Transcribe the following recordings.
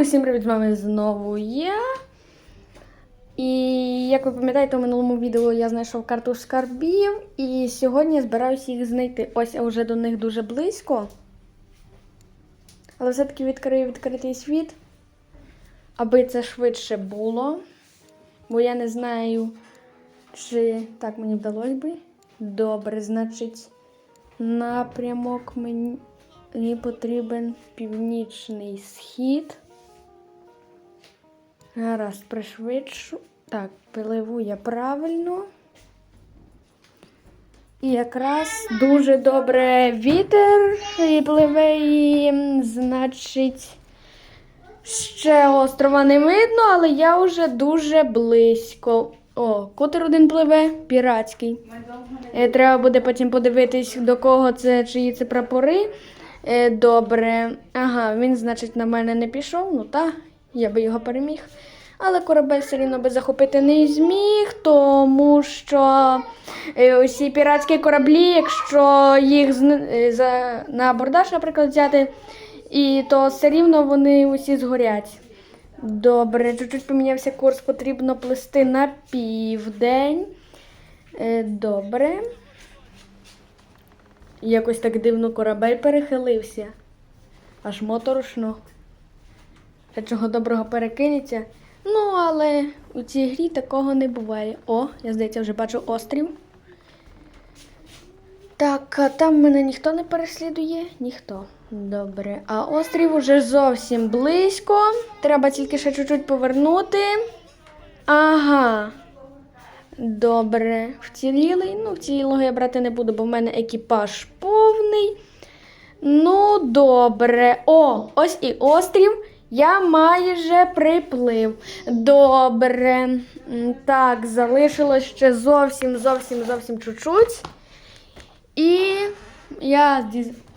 Усім привіт, з вами знову я. І як ви пам'ятаєте, у минулому відео я знайшов карту скарбів, і сьогодні я збираюся їх знайти. Ось я вже до них дуже близько. Але все-таки відкрию відкритий світ, аби це швидше було. Бо я не знаю, чи так мені вдалося би. Добре, значить, напрямок мені. Мені потрібен північний схід. Гаразд, пришвидшу. Так, пиливу я правильно. І якраз дуже добре вітер і пливе, і, значить, ще острова не видно, але я вже дуже близько. О, кутер один пливе, піратський. Е, Треба буде потім подивитись, до кого це, чиї це прапори. Е, Добре. Ага, він, значить, на мене не пішов. Ну та, я би його переміг. Але корабель все рівно би захопити не зміг, тому що е, усі піратські кораблі, якщо їх е, на абордаж, наприклад, взяти, і то все рівно вони усі згорять. Добре, чуть-чуть помінявся курс, потрібно плисти на південь. Е, Добре. Якось так дивно корабель перехилився. Аж моторошно. Та чого доброго перекинеться. Ну, але у цій грі такого не буває. О, я здається, вже бачу острів. Так, а там мене ніхто не переслідує? Ніхто. Добре. А острів уже зовсім близько. Треба тільки ще чуть-чуть повернути. Ага. Добре. Вцілілий. Ну, вцілілого я брати не буду, бо в мене екіпаж повний. Ну, добре. О, ось і острів. Я майже приплив. Добре. Так, залишилось ще зовсім, зовсім, зовсім чуть-чуть. І я.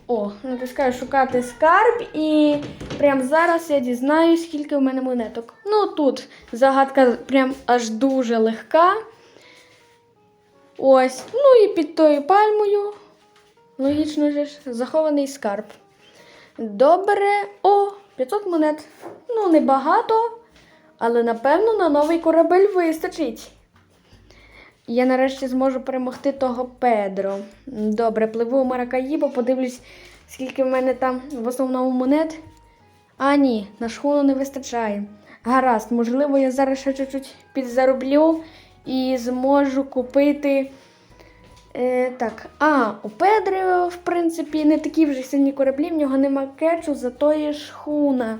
О, натискаю шукати скарб, і прямо зараз я дізнаюсь, скільки в мене монеток. Ну, тут загадка прям аж дуже легка. Ось. Ну і під тою пальмою, логічно ж, захований скарб. Добре. О, 500 монет. Ну, небагато, але напевно на новий корабель вистачить. Я нарешті зможу перемогти того Педро. Добре, пливу у Маракаїбо, подивлюсь, скільки в мене там в основному монет. А, ні, на шхуну не вистачає. Гаразд, можливо, я зараз ще чуть-чуть підзароблю і зможу купити. Е, так, а, у Педро, в принципі, не такі вже сильні кораблі, в нього нема кетчу, зато є шхуна.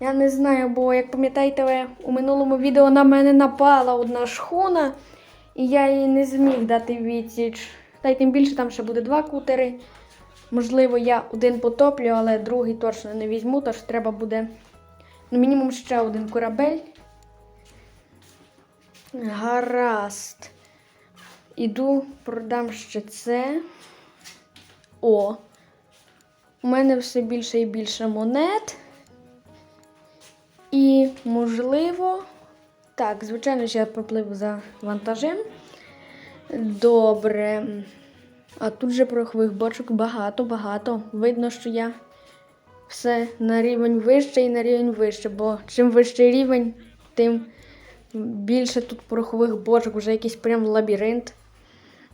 Я не знаю, бо, як пам'ятаєте, ви, у минулому відео на мене напала одна шхуна, і я їй не зміг дати відсіч. Та й тим більше там ще буде два кутери. Можливо, я один потоплю, але другий точно не візьму, тож треба буде ну, мінімум ще один корабель. Гаразд. Іду, продам ще це. О. У мене все більше і більше монет. І, можливо, так, звичайно, що я пропливу за вантажем. Добре. А тут же порохових бочок багато-багато. Видно, що я все на рівень вище і на рівень вище, бо чим вищий рівень, тим більше тут порохових бочок, вже якийсь прям лабіринт.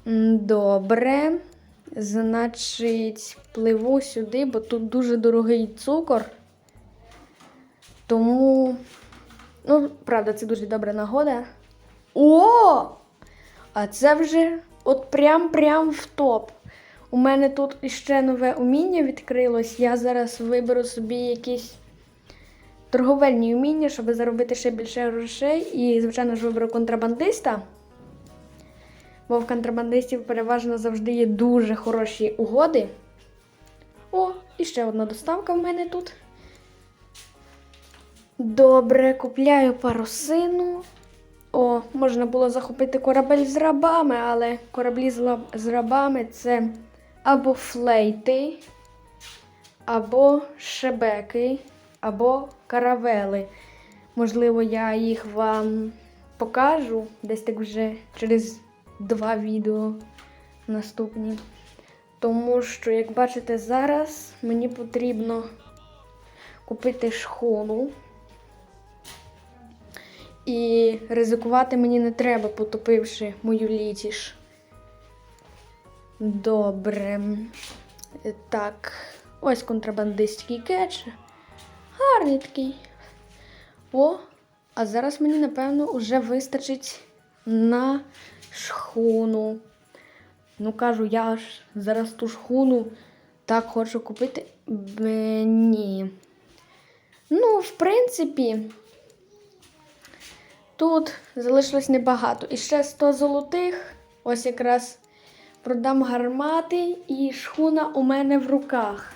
Добре. Значить, пливу сюди, бо тут дуже дорогий цукор. Тому, ну, правда, це дуже добра нагода. О! А це вже от прям-прям в топ. У мене тут іще нове уміння відкрилось. Я зараз виберу собі якісь торговельні уміння, щоб заробити ще більше грошей. І, звичайно ж, виберу контрабандиста. Бо в контрабандистів переважно завжди є дуже хороші угоди. О, і ще одна доставка в мене тут. Добре, купляю парусину. О, можна було захопити корабель з рабами, але кораблі з, рабами це або флейти, або шебеки, або каравели. Можливо, я їх вам покажу десь так вже через два відео наступні. Тому що, як бачите, зараз мені потрібно купити шхуну. І ризикувати мені не треба, потопивши мою літіш. Добре. Так, ось контрабандистський кетч. Гарний такий. О, а зараз мені, напевно, вже вистачить на шхуну. Ну, кажу, я ж зараз ту шхуну так хочу купити. Б, ні. Ну, в принципі, тут залишилось небагато. І ще 100 золотих. Ось якраз продам гармати, і шхуна у мене в руках.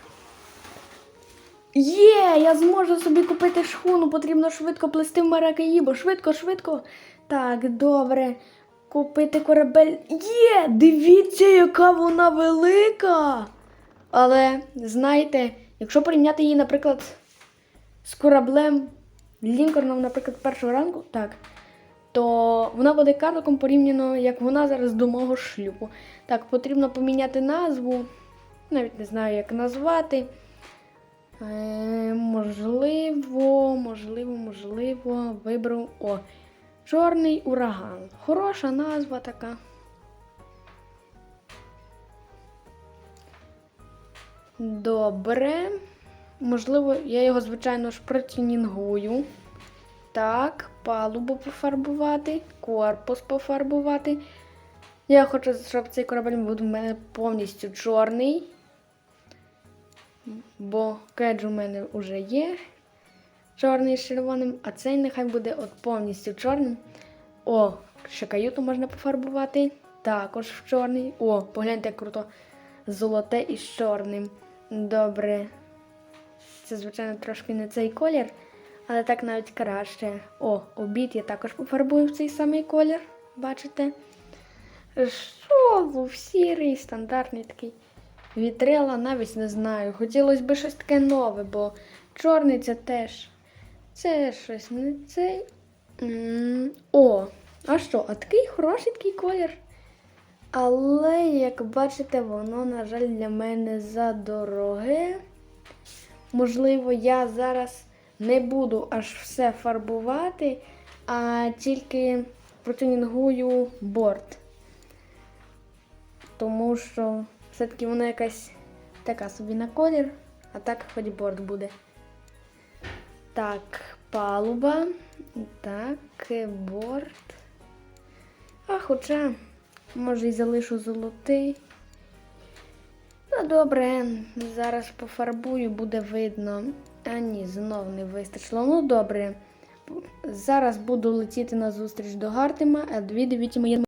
Є, я зможу собі купити шхуну, потрібно швидко плести в Маракаїбо. Швидко, швидко. Так, добре. Купити корабель. Є! Дивіться, яка вона велика. Але, знаєте, якщо порівняти її, наприклад, з кораблем Лінкорном, наприклад, першого ранку, так, то вона буде карликом порівняно, як вона зараз до мого шлюбу. Так, потрібно поміняти назву. Навіть не знаю, як назвати. Е, можливо, можливо, можливо, виберу. О, Чорний ураган. Хороша назва така. Добре. Можливо, я його, звичайно ж, протюнінгую. Так, палубу пофарбувати, корпус пофарбувати. Я хочу, щоб цей корабель був у мене повністю чорний. Бо кедж у мене вже є чорний з червоним, а цей нехай буде от повністю чорним. О, ще каюту можна пофарбувати. Також в чорний. О, погляньте, як круто. Золоте із чорним. Добре. Це, звичайно, трошки не цей колір, але так навіть краще. О, обід я також пофарбую в цей самий колір. Бачите? Був сірий, стандартний такий. Вітрила навіть не знаю. Хотілося б щось таке нове, бо чорний це теж. Це щось не цей. О, а що? А такий хороший такий колір. Але, як бачите, воно, на жаль, для мене задороге. Можливо, я зараз не буду аж все фарбувати, а тільки протюнінгую борт. Тому що все-таки воно якась така собі на колір, а так хоч борт буде. Так, палуба. Так, борт. А хоча, може, і залишу золотий. Ну, добре, зараз пофарбую, буде видно. А ні, знов не вистачило. Ну, добре. Зараз буду летіти на зустріч до Гартема, а дві дивіться моє